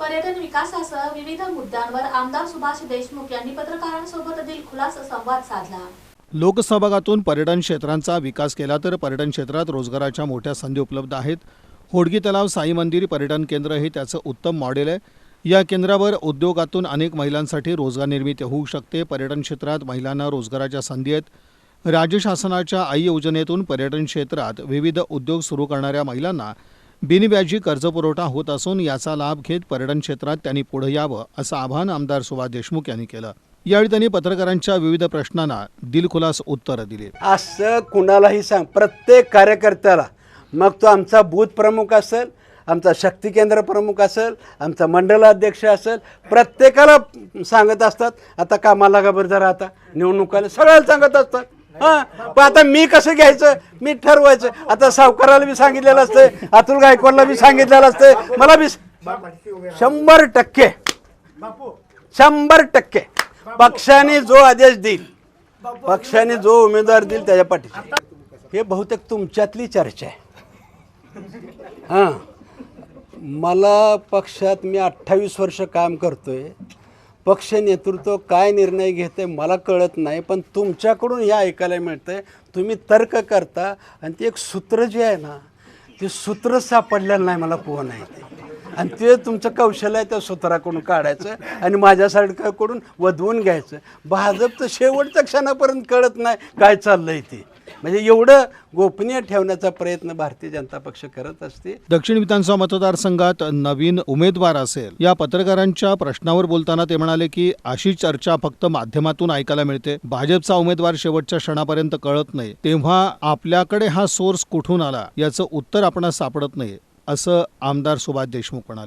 पर्यटन विकासासह विविध मुद्द्यांवर आमदार सुभाष देशमुख यांनी पत्रकारांसोबत दिलखुलास संवाद साधला. लोकसहभागातून पर्यटन क्षेत्रांचा विकास केला तर पर्यटन क्षेत्रात रोजगाराच्या मोठ्या संधी उपलब्ध आहेत. होडगी तलाव साई मंदिर पर्यटन केंद्र हे त्याचं उत्तम मॉडेल आहे. या केंद्रावर उद्योगातून अनेक महिलांसाठी रोजगार निर्मिती होऊ शकते. पर्यटन क्षेत्रात महिलांना रोजगाराच्या संधी आहेत. राज्य शासनाच्या आई योजनेतून पर्यटन क्षेत्रात विविध उद्योग सुरू करणाऱ्या महिलांना बिनव्याजी कर्जपुरवठा होत असून याचा लाभ घेत पर्यटन क्षेत्रात त्यांनी पुढे यावं असं आवाहन आमदार सुभाष देशमुख यांनी केलं. यावेळी त्यांनी पत्रकारांच्या विविध प्रश्नांना दिलखुलास उत्तरं दिली. असं कुणालाही सांग प्रत्येक कार्यकर्त्याला. मग तो आमचा बूथ प्रमुख असेल आमचा शक्ती केंद्र प्रमुख असेल आमचा मंडलाध्यक्ष असेल प्रत्येकाला सांगत असतात आता कामाला का बरं जरा आता निवडणुकाला सगळ्याला सांगत असतात. हा? पण आता मी कसं घ्यायचं? मी ठरवायचं. आता सावकाराला बी सांगितलेलं असतं अतुल गायकवाडला बी सांगितलेलं असतं मला बी शंभर टक्के शंभर टक्के पक्षाने जो आदेश देईल पक्षाने जो उमेदवार देईल त्याच्या पाठीशी. हे बहुतेक तुमच्यातली चर्चा आहे. हां. मला पक्षात मी अठ्ठावीस वर्ष काम करतोय. पक्ष नेतृत्व काय निर्णय घेते मला कळत नाही पण तुमच्याकडून हे ऐकायला मिळतंय. तुम्ही तर्क करता आणि ते एक सूत्र जे आहे ना ते सूत्र सापडलेलं नाही मला कोण आहे ते. आणि ते तुमचं कौशल्य आहे त्या सूत्राकडून काढायचं आणि माझ्यासारख्याकडून वधवून घ्यायचं. भाजपचं शेवटच्या क्षणापर्यंत कळत नाही काय चाललं आहे ते. म्हणजे एवढं गोपनीय ठेवण्याचा प्रयत्न भारतीय जनता पक्ष करत असते. दक्षिण विधानसभा मतदारसंघात नवीन उमेदवार असेल. या पत्रकारांच्या प्रश्नावर बोलताना ते म्हणाले की अशी चर्चा फक्त माध्यमातून ऐकायला मिळते. भाजपचा उमेदवार शेवटच्या क्षणापर्यंत कळत नाही. तेव्हा आपल्याकडे हा सोर्स कुठून आला? याचं उत्तर आपणास सापडत नाही असं आमदार सुभाष देशमुख म्हणाले.